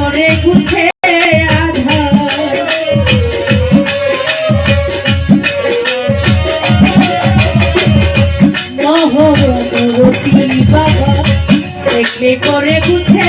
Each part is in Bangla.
অন্তরে গুছে মহরতী বাবা দেখলে করে গুছে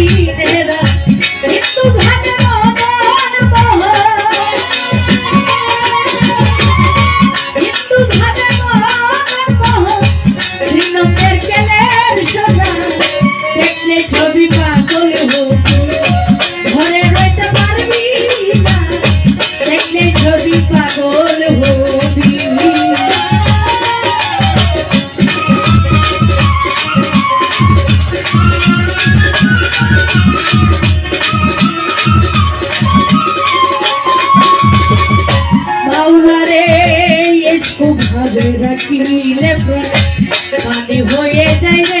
রাখি মিলে প্রাণে হয়ে যায়